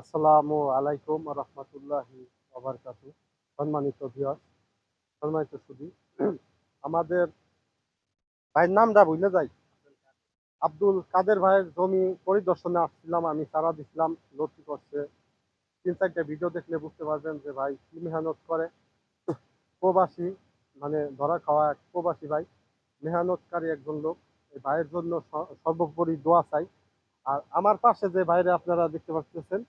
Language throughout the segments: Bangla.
আসসালামু আলাইকুম রহমতুল্লাহি ওবরকাত সম্মানিত ভিউয়ার সম্মানিত সুদী আমাদের ভাইয়ের নামটা ভুলে যাই। আব্দুল কাদের ভাইয়ের জমি পরিদর্শনে আসছিলাম আমি সারা দিছিলাম লতি করছে। তিন চারটে ভিডিও দেখলে বুঝতে পারবেন যে ভাই কি মেহনত করে। প্রবাসী মানে ধরা খাওয়া এক প্রবাসী ভাই, মেহনতকারী একজন লোক। এই ভাইয়ের জন্য সর্বোপরি দোয়া চাই। আর আমার পাশে যে ভাইরে আপনারা দেখতে পাচ্ছেন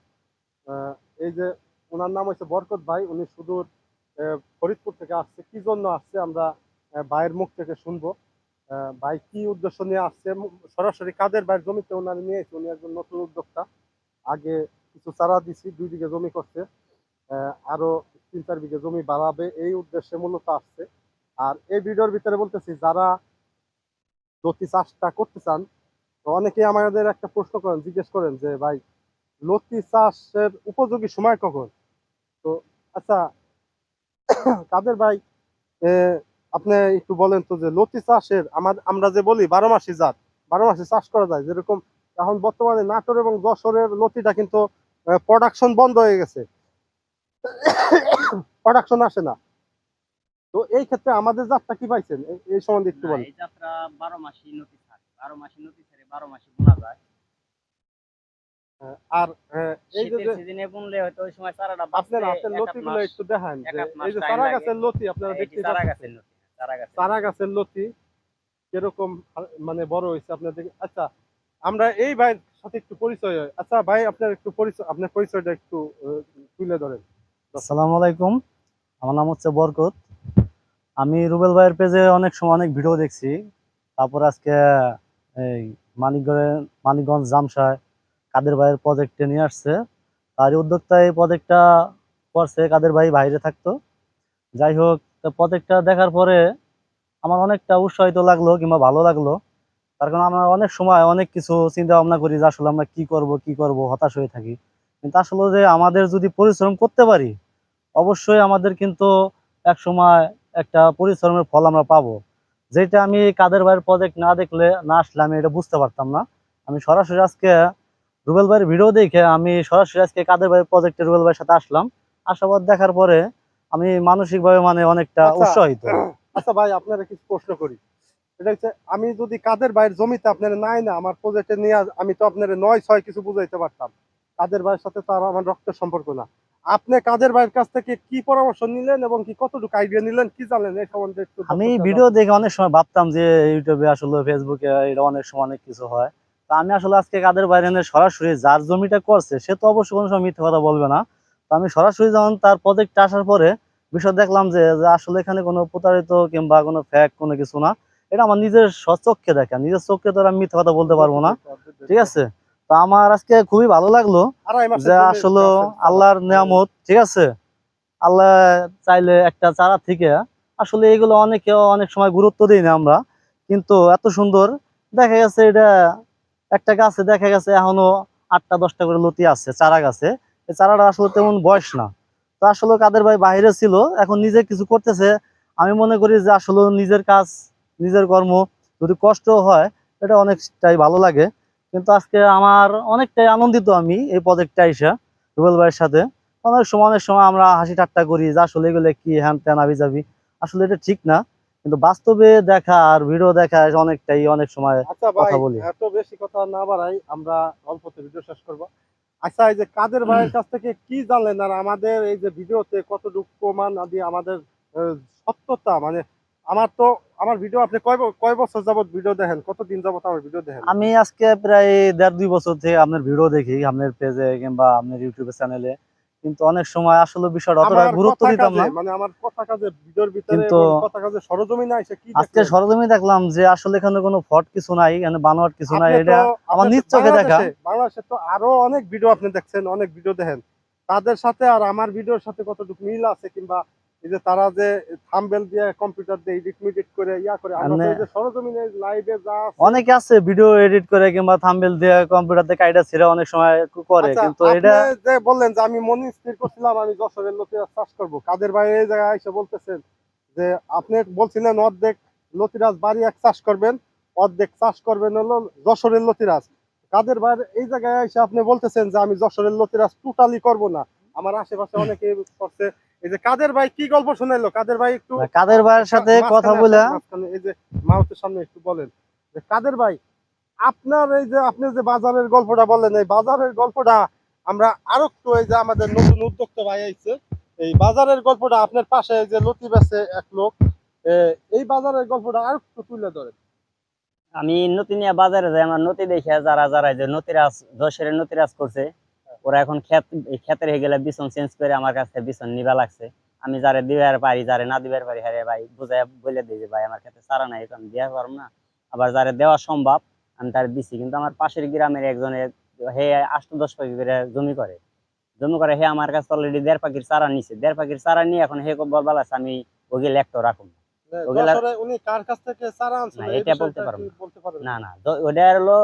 এই যে ওনার নাম হচ্ছে বরকত ভাই, উনি সুদূর ফরিদপুর থেকে আসছে। কি জন্য আসছে আমরা ভাইয়ের মুখ থেকে শুনব। ভাই কি উদ্দেশ্য নিয়ে আসছে? সরাসরি কাদের ভাইয়ের জমিতে ওনার নিয়ে এসে উনি একজন নতুন উদ্যোক্তা। আগে কিছু চারা দিছি, দুই বিঘে জমি করছে। আরও তিন চার বিঘে জমি বাড়াবে। এই উদ্দেশ্যে মূলত আসছে। আর এই ভিডিওর ভিতরে বলতেছি, যারা লতি চাষটা করতে চান, তো অনেকেই আমাদের একটা প্রশ্ন করেন, জিজ্ঞেস করেন যে, ভাই লতি চাষের উপযোগী সময় কখন? তো আচ্ছা কাদের ভাই আপনি একটু বলেন তো যে লতি চাষের আমার আমরা যে বলি বারো মাসি জাত বারো মাসে চাষ করা যায় যেরকম এখন বর্তমানে নাটোর এবং যশোরের লতিটা কিন্তু প্রোডাকশন বন্ধ হয়ে গেছে। প্রোডাকশন আসে না। তো এই ক্ষেত্রে আমাদের জাতটা কি পাইছেন? এই- সম্বন্ধে একটু বলেন। এই যাত্রা বারো মাসি নদী থাকে বারো মাসি নদী ছেড়ে বারো মাসি বোনা যায়। আর এই যে সিজনে বুনলে হয়তো ওই সময় চারাটা আপনার বাঁচতে হাতের লতিগুলো একটু দেখান যে এই যে চারা গাছের লতি আপনারা দেখতে চারা গাছের নদী চারা গাছের লতি কীরকম মানে বড় হয়েছে আপনার আচ্ছা আমরা এই ভাইয়ের সাথে একটু পরিচয় হয়। আচ্ছা ভাই আপনার একটু পরিচয় আপনার পরিচয়টা একটু তুলে ধরেন। আসসালামু আলাইকুম। আমার নাম হচ্ছে বরকত। আমি রুবেল ভাইয়ের পেজে অনেক সময় অনেক ভিডিও দেখছি। তারপর আজকে এই মানিকগঞ্জে মানিকগঞ্জ জামসায় কাদের ভাইয়ের প্রজেক্টে নিয়ে আসছে। তারই উদ্যোক্তা এই প্রজেক্টটা করছে, কাদের ভাই বাইরে থাকতো। যাই হোক প্রজেক্টটা দেখার পরে আমার অনেকটা উৎসাহিত লাগল কিংবা ভালো লাগল। তার কারণ আমরা অনেক সময় অনেক কিছু চিন্তা ভাবনা করি যে আসলে আমরা কি করব কি করব, হতাশ হয়ে থাকি। কিন্তু আসলে যে আমাদের যদি পরিশ্রম করতে পারি, অবশ্যই আমাদের কিন্তু এক সময় একটা পরিশ্রমের ফল আমরা পাবো। যেটা আমি কাদের ভাইয়ের প্রজেক্ট না দেখলে, না আসলে আমি এটা বুঝতে পারতাম না। আমি সরাসরি আজকে রুবেল ভাইয়ের ভিডিও দেখে আমি সরাসরি আজকে কাদের ভাইয়ের প্রজেক্টে রুবেল ভাইয়ের সাথে আসলাম। আসার পর দেখার পরে আমি মানসিকভাবে মানে অনেকটা আচ্ছা। উৎসাহিত। আচ্ছা ভাই আপনারা কিছু প্রশ্ন করি। এটা হচ্ছে আমি যদি কাদের ভাইয়ের জমিতে আপনারা নাই না আমার প্রজেক্টে নিয়ে আমি তো আপনার নয় ছয় কিছু বুঝাইতে পারতাম। কাদের ভাইয়ের সাথে তো আর আমার রক্তের সম্পর্ক না। আপনি কাদের ভাইয়ের কাছ থেকে কি পরামর্শ নিলেন এবং কি কতটুকু আইডিয়া নিলেন কি জানেন এই সম্বন্ধে আমি ভিডিও দেখে অনেক সময় ভাবতাম যে ইউটিউবে আসলে ফেসবুকে এটা অনেক সময় অনেক কিছু হয়। তা আমি আসলে আজকে কাদের বাইরে সরাসরি যার জমিটা করছে সে তো অবশ্যই কোনো সময় মিথ্যে কথা বলবে না। তো আমি সরাসরি যখন তার প্রজেক্টটা আসার পরে বিষয় দেখলাম যে আসলে এখানে কোনো প্রতারিত কিংবা কোনো ফ্যাক কোনো কিছু না এটা আমার নিজের স্বচক্ষে দেখা নিজের চোখে তো আমি মিথ্যে কথা বলতে পারব না। ঠিক আছে? তো আমার আজকে খুবই ভালো লাগল যে আসলে আল্লাহর নিয়ামত ঠিক আছে? আল্লাহ চাইলে একটা চারা থেকে আসলে এগুলো অনেকে অনেক সময় গুরুত্ব দিই না আমরা কিন্তু এত সুন্দর দেখা গেছে এটা একটা গাছে দেখা গেছে এখনও আটটা, দশটা করে লতি আছে, চারা গাছে। এই চারাটা আসলে তেমন বয়স না। তো আসলে কাদের ভাই বাইরে ছিল, এখন নিজে কিছু করতেছে। আমি মনে করি যে আসলে নিজের কাজ, নিজের কর্ম যদি কষ্ট হয়, এটা অনেকটাই ভালো লাগে। কিন্তু আজকে আমার অনেকটাই আনন্দিত আমি এই প্রজেক্টটা এসে, রুবেল ভাইয়ের সাথে। অনেক সময় অনেক সময় আমরা হাসি ঠাট্টা করি যে আসলে এগুলো কি হ্যান ত্যান আবি যাবি আসলে এটা ঠিক না। কিন্তু বাস্তবে দেখা আর ভিডিও দেখা অনেকটাই অনেক সময় আচ্ছা কথা বলি। এত বেশি কথা না বাড়াই আমরা অল্পতে ভিডিও শেষ করব। আচ্ছা এই যে কাদের ভাইয়ের কাছ থেকে কি জানলেন আর আমাদের এই যে ভিডিওতে কতটুকু প্রমাণ আদি আমাদের সত্যতা? মানে আমার তো আমার ভিডিও আপনি কয় কয় বছর যাবত ভিডিও দেখেন? কতদিন যাবত আমার ভিডিও দেখেন? আমি আজকে প্রায় দেড় দুই বছর থেকে আপনার ভিডিও দেখি আপনার পেজে কিংবা আপনার ইউটিউবে চ্যানেলে কিন্তু অনেক সময় আসলে বিষয়টা অতটা গুরুত্ব দিতাম না। মানে আমার কথা কাজে ভিডিওর ভিতরে কিন্তু- কথা কাজে সরজমি নাই সে কি আজকে সরজমি দেখলাম যে আসলে এখানে কোনো ফট কিছু নাই এখানে বানোয়াট কিছু নাই এটা আমার নিজ চোখে দেখা। বাংলাদেশে তো আরও অনেক ভিডিও আপনি দেখছেন অনেক ভিডিও দেখেন। তাদের সাথে আর আমার ভিডিওর সাথে কতটুকু মিল আছে কিংবা এই যে তারা যে থাম্বেল দিয়ে কম্পিউটার দিয়ে এডিট মিডিট করে ইয়া করে আমরা যে সরজমিনে লাইভে যা অনেকে আছে ভিডিও এডিট করে কিংবা থাম্বেল দিয়ে কম্পিউটার দিয়ে কাইটা ছেড়ে অনেক সময় করে আচ্ছা, কিন্তু এটা যে বললেন যে আমি মনি স্থির করছিলাম আমি যশোরের চাষ করব। কাদের বাইরে এই জায়গায় এসে বলতেছেন যে আপনি বলছিলেন অর্ধেক লতিরাজ বাড়ি এক চাষ করবেন অর্ধেক চাষ করবেন হলো যশোরের লতিরাজ। কাদের ভাই এই জায়গায় এসে আপনি বলতেছেন যে আমি যশোরের লতিরাজ টোটালি করব না। আমার আশেপাশে অনেকে করছে এই যে কাদের ভাই কি গল্প শোনাইলো? কাদের ভাই একটু কাদের ভাইয়ের সাথে কথা বলে এই যে মাউথের সামনে একটু বলেন। যে কাদের ভাই আপনার এই যে আপনি যে বাজারের গল্পটা বললেন এই বাজারের গল্পটা আমরা আরও একটু এই যে আমাদের নতুন উদ্যোক্তা ভাই আইছে এই বাজারের গল্পটা আপনার পাশে এই যে লতি বেছে এক লোক এই বাজারের গল্পটা আর একটু তুলে ধরেন। আমি নতি নিয়ে বাজারে যাই আমার নতি দেখে যারা যারা এই যে নতিরাজ দশের নতিরাজ করছে ওরা এখন ক্ষেত ক্ষেতের হয়ে গেলে বিছন চেঞ্জ করে আমার কাছে বিছন নিবা লাগছে। আমি যারে দিবার পারি যারে না দিবার পারি হ্যাঁ ভাই বুঝাই বলে দিই যে ভাই আমার ক্ষেতে সারা নাই আমি দেওয়া পারব না। আবার যারে দেওয়া সম্ভব আমি তার দিছি কিন্তু আমার পাশের গ্রামের একজনের হে আষ্ট দশ পাখি করে জমি করে। জমি করে হে আমার কাছে অলরেডি দেড় পাখির চারা নিছে। দেড় পাখির চারা নিয়ে এখন হে বলা আছে আমি রাখুন ওগুলা- যশোরে উনি কার কাছ থেকে চারা আনছেন? না, এটা বলতে পারব না। না না ওটা হলো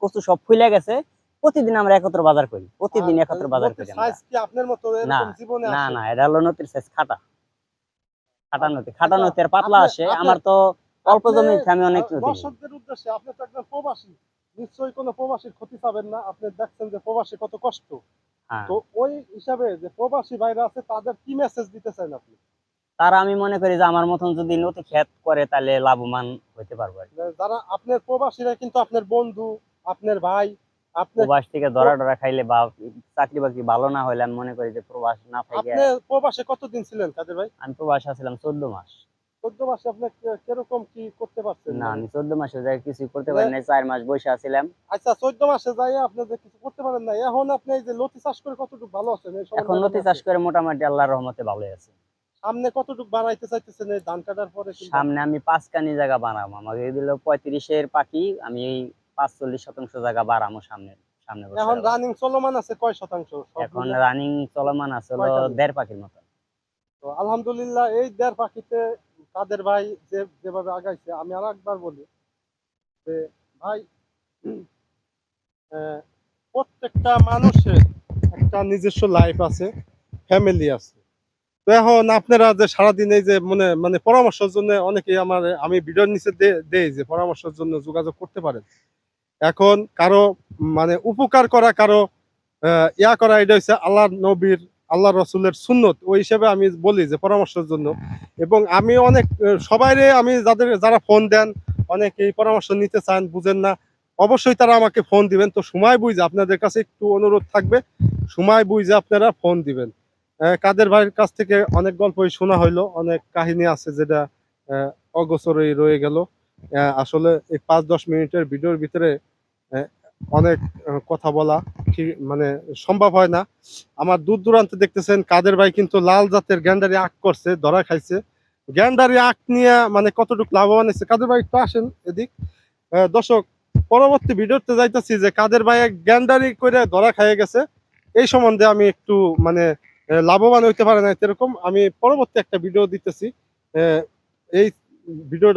কচু সব ফুলে গেছে প্রতিদিন আমরা একত্র বাজার করি প্রতিদিন একত্র বাজার করি না না এটা হলো নদীর সাইজ খাটা। খাটা নদী খাটা আচ্ছা, নদীর পাতলা আসে আমার তো অল্প জমি আমি অনেক। দর্শকদের উদ্দেশ্যে আপনি তো একজন প্রবাসী নিশ্চয়ই কোনো প্রবাসীর ক্ষতি পাবেন না। আপনি দেখছেন যে প্রবাসী কত কষ্ট। হ্যাঁ। তো ওই হিসাবে যে প্রবাসী বাইরে আছে তাদের কি মেসেজ দিতে চান আপনি? তারা আমি মনে করি যে আমার মতন যদি নদী ক্ষেত করে তাহলে লাভবান হতে পারব যারা আপনার প্রবাসীরা কিন্তু আপনার বন্ধু আপনার ভাই প্রবাস থেকে ধরা ধরা খাইলে বা চাকরি বাকরি ভালো না হলে আমি মনে করি যে প্রবাস না থাকে প্রবাসে কতদিন ছিলেন কাদের ভাই? আমি প্রবাস আছিলাম চোদ্দ মাস। চোদ্দ মাসে আপনি কীরকম কি করতে পারছেন? না আমি চোদ্দ মাসে যাই কিছু করতে পারি না চার মাস বসে আছিলাম। আচ্ছা চোদ্দ মাসে যাই আপনি যে কিছু করতে পারেন না এখন আপনি এই যে লতি চাষ করে কতটুকু ভালো আছেন? এখন চাষ করে মোটামুটি আল্লাহর রহমতে ভালোই আছে। সামনে কতটুকু বাড়াইতে চাইতেছেন এই ধান কাটার পরে সামনে আমি পাঁচ কানি জায়গা বানাবো। আমাকে দিল পঁয়ত্রিশের পাখি আমি পাঁচচল্লিশ শতাংশ জায়গা বাড়াবো সামনে সামনে এখন রানিং চলমান আছে কয় শতাংশ? এখন রানিং চলমান আছে হলো দেড় পাখির মতো তো আলহামদুলিল্লাহ এই দেড় পাখিতে কাদের ভাই যে যেভাবে আগাইছে আমি আর একবার বলি যে ভাই প্রত্যেকটা মানুষের একটা নিজস্ব লাইফ আছে ফ্যামিলি আছে। তো এখন আপনারা যে সারাদিন এই যে মানে মানে পরামর্শের জন্য অনেকেই আমার আমি ভিডিওর নিচে দেই যে পরামর্শের জন্য যোগাযোগ করতে পারেন। এখন কারও মানে উপকার করা কারও ইয়া করা, এটা হচ্ছে আল্লাহ নবীর, আল্লাহ রসুলের সুন্নত। ওই হিসেবে আমি বলি যে পরামর্শের জন্য। এবং আমি অনেক সবাইরে আমি যাদের, যারা ফোন দেন, অনেকেই পরামর্শ নিতে চান, বুঝেন না, অবশ্যই তারা আমাকে ফোন দিবেন। তো সময় বুঝে আপনাদের কাছে একটু অনুরোধ থাকবে, সময় বুঝে আপনারা ফোন দিবেন। কাদের ভাইয়ের কাছ থেকে অনেক গল্পই শোনা হইল, অনেক কাহিনী আছে যেটা অগোচরেই রয়ে গেল। আসলে এই পাঁচ দশ মিনিটের ভিডিওর ভিতরে অনেক কথা বলা ঠিক মানে সম্ভব হয় না। আমার দূর দূরান্তে দেখতেছেন কাদের ভাই কিন্তু লাল জাতের গ্যান্ডারি আখ করছে, ধরা খাইছে। গ্যান্ডারি আখ নিয়ে মানে কতটুকু লাভবান হয়েছে? কাদের ভাই একটু আসেন এদিক। দর্শক, পরবর্তী ভিডিওতে যাইতেছি যে কাদের ভাই গ্যান্ডারি করে ধরা খাইয়ে গেছে, এই সম্বন্ধে আমি একটু মানে লাভবান হইতে পারে না এরকম আমি পরবর্তী একটা ভিডিও দিতেছি। এই ভিডিওটা